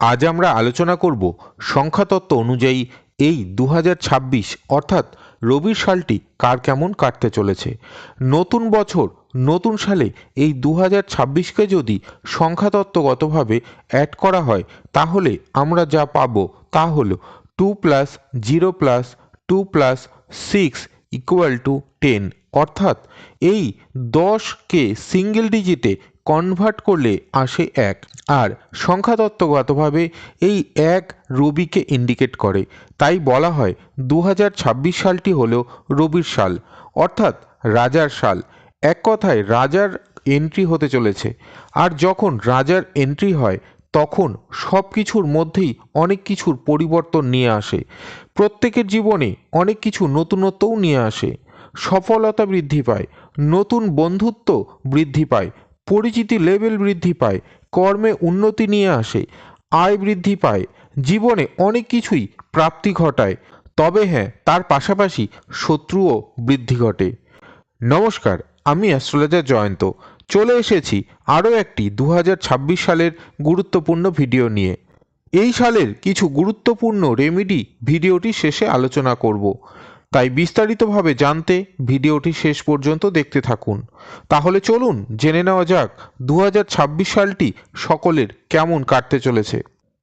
আজ আমরা আলোচনা করব সংখ্যাতত্ত্ব অনুযায়ী এই দু হাজার ছাব্বিশ, অর্থাৎ রবির সালটি কার কেমন কাটতে চলেছে। নতুন বছর, নতুন সালে এই দু হাজার ছাব্বিশকে যদি সংখ্যাতত্ত্বগতভাবে অ্যাড করা হয়, তাহলে আমরা যা পাব তা হল two plus zero plus two plus six equal to ten অর্থাৎ এই দশকে সিঙ্গেল ডিজিটে কনভার্ট করলে আসে এক। আর সংখ্যাতত্ত্বগতভাবে এই এক রবিকে ইন্ডিকেট করে। তাই বলা হয় দু হাজার ছাব্বিশ সালটি হলো রবির সাল, অর্থাৎ রাজার সাল। এক কথায় রাজার এন্ট্রি হতে চলেছে। আর যখন রাজার এন্ট্রি হয়, তখন সব কিছুর মধ্যেই অনেক কিছুর পরিবর্তন নিয়ে আসে। প্রত্যেকের জীবনে অনেক কিছু নতুনত্বও নিয়ে আসে। সফলতা বৃদ্ধি পায়, নতুন বন্ধুত্ব বৃদ্ধি পায় পরিচিতি লেভেল বৃদ্ধি পায়, কর্মে উন্নতি নিয়ে আসে, আয় বৃদ্ধি পায়, জীবনে অনেক কিছুই প্রাপ্তি ঘটায়, তবে হ্যাঁ তার পাশাপাশি শত্রুও বৃদ্ধি ঘটে। নমস্কার, আমি অ্যাস্ট্রোলজার জয়ন্ত। চলে এসেছি আরও একটি দু হাজার ছাব্বিশ সালের গুরুত্বপূর্ণ ভিডিও নিয়ে। এই সালের কিছু গুরুত্বপূর্ণ রেমিডি ভিডিওটি শেষে আলোচনা করব। তাই বিস্তারিতভাবে জানতে ভিডিওটি শেষ পর্যন্ত দেখতে থাকুন। তাহলে চলুন জেনে নেওয়া যাক দু হাজার ছাব্বিশ সালটি সকলের কেমন কাটতে চলেছে।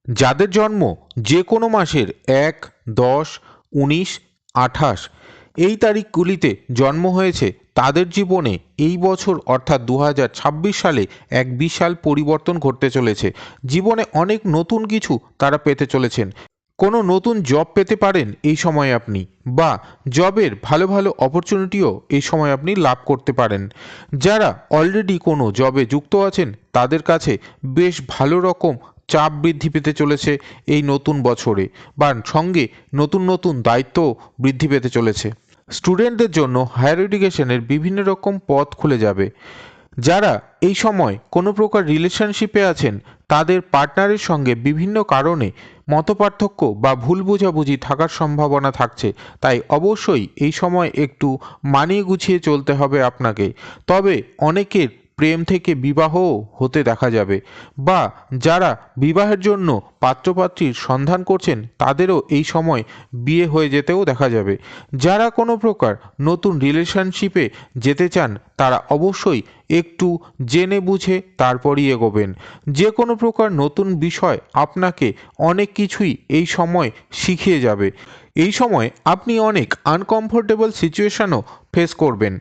যাদের জন্ম যে কোনো মাসের এক, দশ, উনিশ, আঠাশ এই তারিখগুলিতে জন্ম হয়েছে, তাদের জীবনে এই বছর অর্থাৎ দু হাজার ছাব্বিশ সালে এক বিশাল পরিবর্তন ঘটতে চলেছে। জীবনে অনেক নতুন কিছু তারা পেতে চলেছেন। কোনো নতুন জব পেতে পারেন এই সময় আপনি, বা জবের ভালো ভালো অপরচুনিটিও এই সময় আপনি লাভ করতে পারেন। যারা অলরেডি কোনো জবে যুক্ত আছেন, তাদের কাছে বেশ ভালো রকম চাপ বৃদ্ধি পেতে চলেছে এই নতুন বছরে, বা সঙ্গে নতুন নতুন দায়িত্ব বৃদ্ধি পেতে চলেছে। স্টুডেন্টদের জন্য হায়ার এডুকেশনের বিভিন্ন রকম পথ খুলে যাবে। যারা এই সময় কোনো প্রকার রিলেশনশিপে আছেন তাদের পার্টনারের সঙ্গে বিভিন্ন কারণে মতপার্থক্য বা ভুল বোঝাবুঝি থাকার সম্ভাবনা থাকছে। তাই অবশ্যই এই সময় একটু মানিয়ে গুছিয়ে চলতে হবে আপনাকে। তবে অনেকের প্রেম থেকে বিবাহও হতে দেখা যাবে। বা যারা বিবাহের জন্য পাত্রপাত্রীর সন্ধান করছেন, তাদেরও এই সময় বিয়ে হয়ে যেতেও দেখা যাবে। যারা কোনো প্রকার নতুন রিলেশনশিপে যেতে চান, তারা অবশ্যই একটু জেনে বুঝে তারপরই এগোবেন। যে কোনো প্রকার নতুন বিষয় আপনাকে অনেক কিছুই এই সময় শিখিয়ে যাবে। এই সময় আপনি অনেক আনকমফোর্টেবল সিচুয়েশনও ফেস করবেন।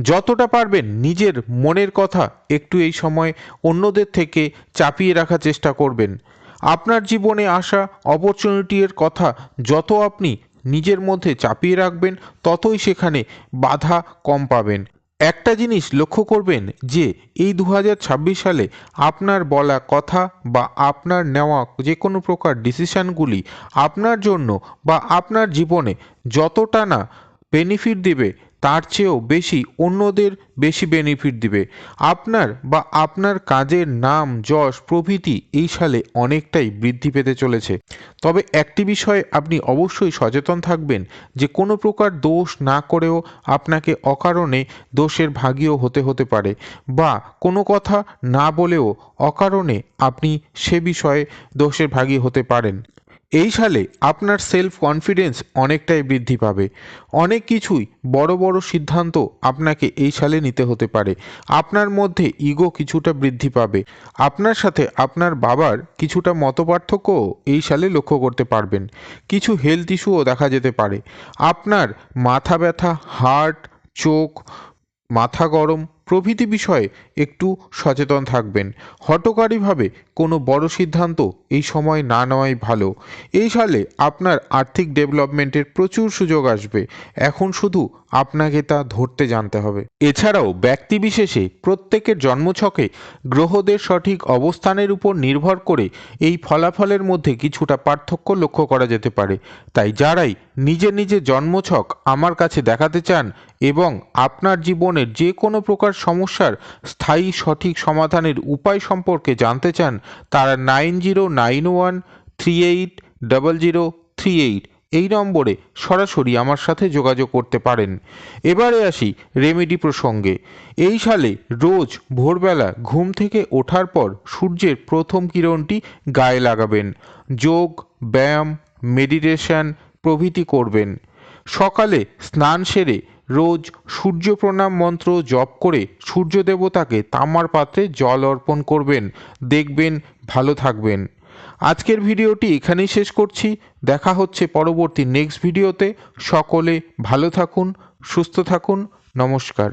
যতটা পারবেন নিজের মনের কথা একটু এই সময় অন্যদের থেকে চাপিয়ে রাখার চেষ্টা করবেন। আপনার জীবনে আসা অপরচুনিটির কথা যত আপনি নিজের মধ্যে চাপিয়ে রাখবেন, ততই সেখানে বাধা কম পাবেন। একটা জিনিস লক্ষ্য করবেন যে, এই দু হাজার ছাব্বিশ সালে আপনার বলা কথা বা আপনার নেওয়া যে কোনো প্রকার ডিসিশানগুলি আপনার জন্য বা আপনার জীবনে যতটা না বেনিফিট দেবে তার চেয়েও বেশি অন্যদের বেশি বেনিফিট দিবে। আপনার বা আপনার কাজের নাম, যশ, প্রভৃতি এই সালে অনেকটাই বৃদ্ধি পেতে চলেছে। তবে একটি বিষয়ে আপনি অবশ্যই সচেতন থাকবেন যে কোনো প্রকার দোষ না করেও আপনাকে অকারণে দোষের ভাগীও হতে হতে পারে বা কোনো কথা না বলেও অকারণে আপনি সে বিষয়ে দোষের ভাগী হতে পারেন। এই সালে আপনার সেলফ কনফিডেন্স অনেকটাই বৃদ্ধি পাবে। অনেক কিছুই বড় বড় সিদ্ধান্ত আপনাকে এই সালে নিতে হতে পারে। আপনার মধ্যে ইগো কিছুটা বৃদ্ধি পাবে। আপনার সাথে আপনার বাবার কিছুটা মতপার্থক্যও এই সালে লক্ষ্য করতে পারবেন। কিছু হেলথ ইস্যুও দেখা যেতে পারে। আপনার মাথা ব্যথা হার্ট চোখ, মাথা গরম প্রভৃতি বিষয়ে একটু সচেতন থাকবেন। হটকারীভাবে কোনো বড় সিদ্ধান্ত এই সময় না নেওয়াই ভালো। এই সালে আপনার আর্থিক ডেভেলপমেন্টের প্রচুর সুযোগ আসবে। এখন শুধু আপনাকে তা ধরতে জানতে হবে। এছাড়াও ব্যক্তিবিশেষে প্রত্যেকের জন্মছকে গ্রহদের সঠিক অবস্থানের উপর নির্ভর করে এই ফলাফলের মধ্যে কিছুটা পার্থক্য লক্ষ্য করা যেতে পারে। তাই যারাই নিজের নিজের জন্মছক আমার কাছে দেখাতে চান এবং আপনার জীবনের যে কোনো প্রকার সমস্যার স্থায়ী সঠিক সমাধানের উপায় সম্পর্কে জানতে চান, তারা nine zero nine one three eight double zero three eight এই নম্বরে সরাসরি আমার সাথে যোগাযোগ করতে পারেন। এবারে আসি রেমেডি প্রসঙ্গে। এই সালে রোজ ভোরবেলা ঘুম থেকে ওঠার পর সূর্যের প্রথম কিরণটি গায়ে লাগাবেন। যোগ, ব্যায়াম, মেডিটেশন প্রভৃতি করবেন। সকালে স্নান সেরে রোজ সূর্য প্রণাম মন্ত্র জপ করে সূর্য দেবতাকে তামার পাত্রে জল অর্পণ করবেন। দেখবেন ভালো থাকবেন। আজকের ভিডিওটি এখানেই শেষ করছি। দেখা হচ্ছে পরবর্তী নেক্সট ভিডিওতে। সকলে ভালো থাকুন, সুস্থ থাকুন। নমস্কার।